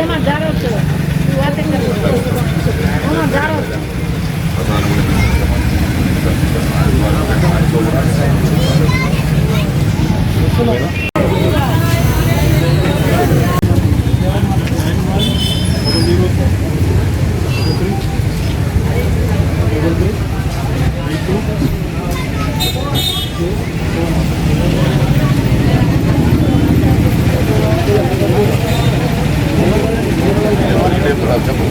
Где Мадаров-то? Thank you. చెప్పు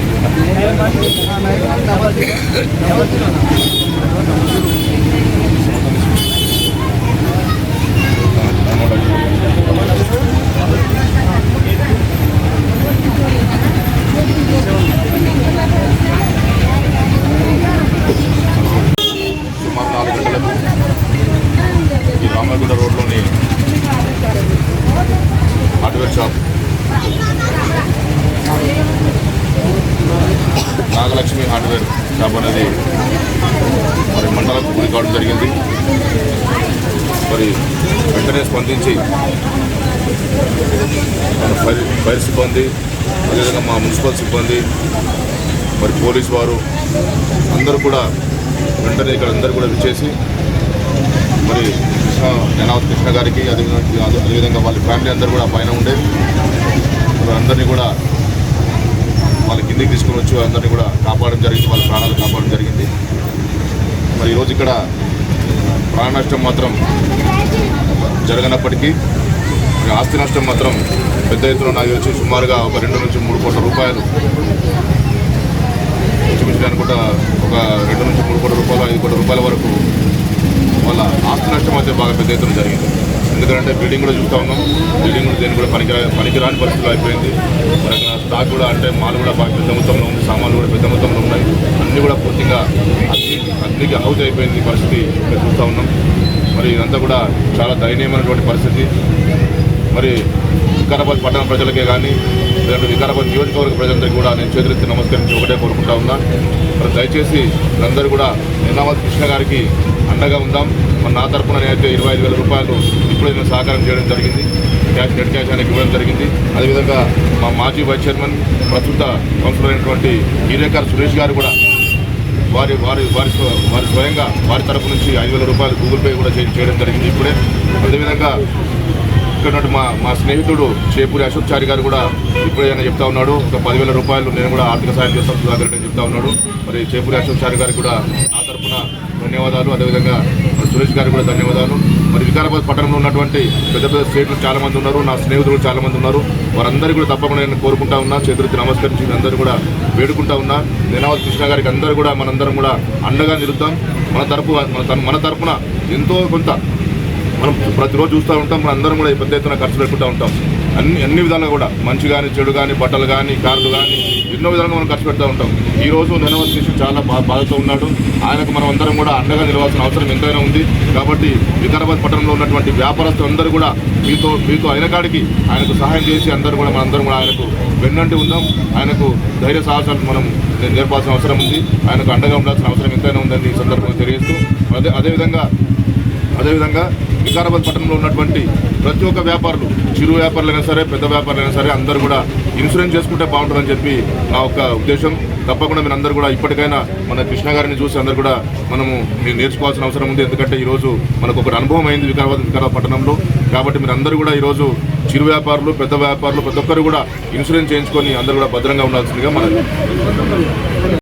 shop అనేది మరి మండలకు గురి కావడం జరిగింది. మరి వెంటనే స్పందించి మన ఫైర్ ఫైర్ సిబ్బంది అదేవిధంగా మా మున్సిపల్ సిబ్బంది మరి పోలీస్ వారు అందరూ కూడా వెంటనే ఇక్కడ అందరూ కూడా విచ్చేసి మరి కృష్ణ జనావత్ కృష్ణ గారికి అదేవిధంగా అదేవిధంగా వాళ్ళ ఫ్యామిలీ అందరూ కూడా పైన ఉండే అందరినీ కూడా వాళ్ళ కిందికి తీసుకుని వచ్చి అందరినీ కూడా కాపాడడం జరిగింది. వాళ్ళ ప్రాణాలు కాపాడడం జరిగింది. మరి ఈరోజు ఇక్కడ ప్రాణ నష్టం మాత్రం జరగనప్పటికీ ఆస్తి నష్టం మాత్రం పెద్ద ఎత్తున నాకు తెలిసి సుమారుగా ఒక రెండు నుంచి మూడు కోట్ల రూపాయలు ఇంచుమించు అనుకుంటా ఒక రెండు నుంచి మూడు కోట్ల రూపాయలు ఐదు కోట్ల రూపాయల వరకు వాళ్ళ ఆస్తి నష్టం అయితే బాగా పెద్ద ఎత్తున జరిగింది. ఎందుకంటే బిల్డింగ్ కూడా చూస్తూ ఉన్నాం. బిల్డింగ్ కూడా దేని కూడా పనికి పనికిరాని పరిస్థితులు అయిపోయింది. మరి స్టాక్ కూడా అంటే మాల్ కూడా బాగా పెద్ద మొత్తంలో ఉంది సామాన్లు కూడా పెద్ద మొత్తంలో ఉన్నాయి. అన్నీ కూడా పూర్తిగా అగ్ని అగ్నికి ఆహుతి అయిపోయింది పరిస్థితి మేము చూస్తూ ఉన్నాం. మరి ఇదంతా కూడా చాలా దయనీయమైనటువంటి పరిస్థితి. మరి వికారాబాద్ పట్టణ ప్రజలకే కానీ లేదంటే వికారాబాద్ నియోజకవర్గ ప్రజలందరికీ కూడా నేను చేతులెత్తి నమస్కరించి ఒకటే కోరుకుంటా ఉన్నా. మరి దయచేసి అందరూ కూడా నిజామాబాద్ కృష్ణ గారికి అండగా ఉందాం. మరి నా తరపున నేనైతే ఇరవై ఐదు వేల రూపాయలు ఇప్పుడే నేను సహకారం చేయడం జరిగింది. క్యాష్ నెట్ క్యాష్ అనేది ఇవ్వడం జరిగింది. అదేవిధంగా మా మాజీ వైస్ చైర్మన్ ప్రస్తుత కౌన్సిలర్ అయినటువంటి హీరేకర్ సురేష్ గారు కూడా వారి వారి వారి స్వ- వారి స్వయంగా వారి తరపు నుంచి ఐదు వేల రూపాయలు గూగుల్ పే కూడా చేయడం జరిగింది ఇప్పుడే. అదేవిధంగా ఇక్కడ మా మా స్నేహితుడు చేపూరి అశోక్ చారి గారు కూడా ఇప్పుడే ఆయన చెప్తా ఉన్నాడు. ఒక పదివేల రూపాయలు నేను కూడా ఆర్థిక సాయం చేస్తాను సుధాకర్ రెడ్డి అని చెప్తా ఉన్నాడు. మరి చేపూరి అశోక్ చారి గారికి కూడా నా తరపున ధన్యవాదాలు. అదేవిధంగా సురేష్ గారికి కూడా ధన్యవాదాలు. మరి వికారాబాద్ పట్టణంలో ఉన్నటువంటి పెద్ద పెద్ద స్టేట్లు చాలామంది ఉన్నారు. నా స్నేహితులు చాలామంది ఉన్నారు. వారందరూ కూడా తప్పకుండా నేను కోరుకుంటా ఉన్నా. చేతులెత్తి నమస్కరించి అందరూ కూడా వేడుకుంటా ఉన్నా. నేనావత్ కృష్ణ గారికి. అందరూ కూడా మనందరం కూడా అండగా నిలుద్దాం. మన తరపు మన మన తరపున ఎంతో కొంత మనం ప్రతిరోజు చూస్తూ ఉంటాం మన అందరం కూడా పెద్ద ఎత్తున ఖర్చు పెట్టుకుంటూ ఉంటాం. అన్ని అన్ని విధాలుగా కూడా మంచి కానీ చెడు కానీ బట్టలు కానీ కార్లు కానీ ఎన్నో విధాలుగా మనం ఖర్చు పెడతా ఉంటాం. ఈ రోజు నెలవత్ శిశు చాలా బా బాధతో ఉన్నాడు. ఆయనకు మనం అందరం కూడా అండగా నిలవాల్సిన అవసరం ఎంతైనా ఉంది. కాబట్టి వికారాబాద్ పట్టణంలో ఉన్నటువంటి వ్యాపారస్తులందరూ కూడా మీతో మీతో అయిన కాడికి ఆయనకు సహాయం చేసి అందరూ కూడా మనందరం కూడా ఆయనకు వెన్నంటి ఉందాం. ఆయనకు ధైర్య సాహసాలు మనం నేర్పాల్సిన అవసరం ఉంది. ఆయనకు అండగా ఉండాల్సిన అవసరం ఎంతైనా ఉందని ఈ సందర్భంగా తెలియజేస్తూ అదే అదేవిధంగా అదేవిధంగా వికారాబాద్ పట్టణంలో ఉన్నటువంటి ప్రతి ఒక్క వ్యాపారులు చిరు వ్యాపారులైనా సరే పెద్ద వ్యాపారులైనా సరే అందరూ కూడా ఇన్సూరెన్స్ చేసుకుంటే బాగుంటుందని చెప్పి నా యొక్క ఉద్దేశం. తప్పకుండా మీరు అందరూ కూడా ఇప్పటికైనా మన కృష్ణ గారిని చూసి అందరూ కూడా మనము మీరు నేర్చుకోవాల్సిన అవసరం ఉంది. ఎందుకంటే ఈరోజు మనకు ఒక అనుభవం అయింది వికారాబాద్ వికారాబాద్ పట్టణంలో. కాబట్టి మీరు అందరూ కూడా ఈరోజు చిరు వ్యాపారులు పెద్ద వ్యాపారులు ప్రతి ఒక్కరు కూడా ఇన్సూరెన్స్ చేయించుకొని అందరూ కూడా భద్రంగా ఉండాల్సిందిగా మనకి